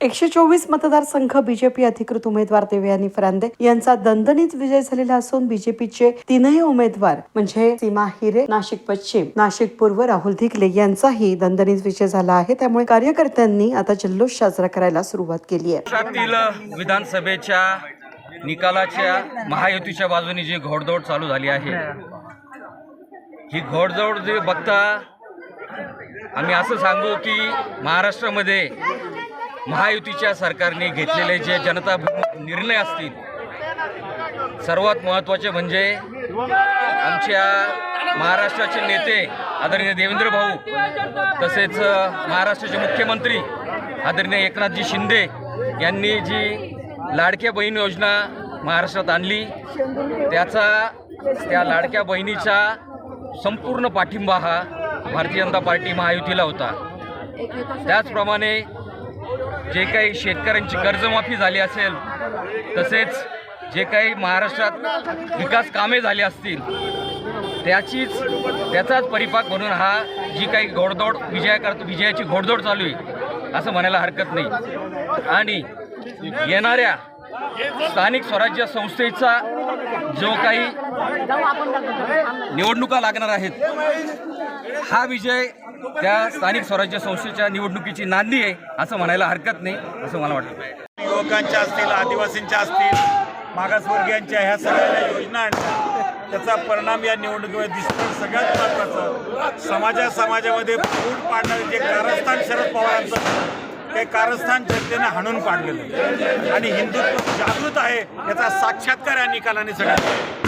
एकशे चोवीस मतदारसंघ बीजेपी अधिकृत उमेदवार देवयानी फरांदे यांचा दणदणीत विजय झालेला असून बीजेपीचे तीनही उमेदवार म्हणजे सीमा हिरे नाशिक पश्चिम नाशिक पूर्व राहुल धिकले यांचाही दणदणीत विजय झाला आहे. त्यामुळे कार्यकर्त्यांनी आता जल्लोष साजरा करायला सुरुवात केली आहे. विधानसभेच्या निकालाच्या महायुतीच्या बाजूने जी घोडदौड चालू झाली आहे ही घोडदौड जे बघता आम्ही असं सांगू की महाराष्ट्रामध्ये महायुतीच्या सरकारने घेतलेले जे जनता निर्णय असतील सर्वात महत्त्वाचे म्हणजे आमच्या महाराष्ट्राचे नेते आदरणीय देवेंद्र भाऊ तसेच महाराष्ट्राचे मुख्यमंत्री आदरणीय एकनाथजी शिंदे यांनी जी लाडक्या बहीण योजना महाराष्ट्रात आणली त्याचा त्या लाडक्या बहिणीचा संपूर्ण पाठिंबा हा भारतीय जनता पार्टी महायुतीला होता. त्याचप्रमाणे जे काही शेतकऱ्यांची कर्जमाफी झाली असेल तसेच जे काही महाराष्ट्रात विकास कामे झाली असतील त्याचीच त्याचाच परिपाक म्हणून हा जी काही घोडदौड विजया करतो विजयाची घोडदौड चालू आहे असं म्हणायला हरकत नाही. आणि येणाऱ्या स्थानिक स्वराज्य संस्थेचा जो काही निवडणुका लागणार आहेत हा विजय त्या स्थानिक स्वराज्य संस्थेच्या निवडणुकीची नांदी आहे असं म्हणायला हरकत नाही असं मला वाटतं. युवकांच्या असतील आदिवासींच्या असतील मागासवर्गीयांच्या ह्या सगळ्या योजना आणल्या त्याचा परिणाम या निवडणुकीमध्ये दिसतो सगळ्यात महत्त्वाचं. समाजा समाजामध्ये फूट पाडणारे जे कारस्थान शरद पवारांचं ते कारस्थान जनतेनं हाणून पाडलेलं आणि हिंदुत्व जागृत आहे याचा साक्षात्कार या निकालाने सगळ्यांना.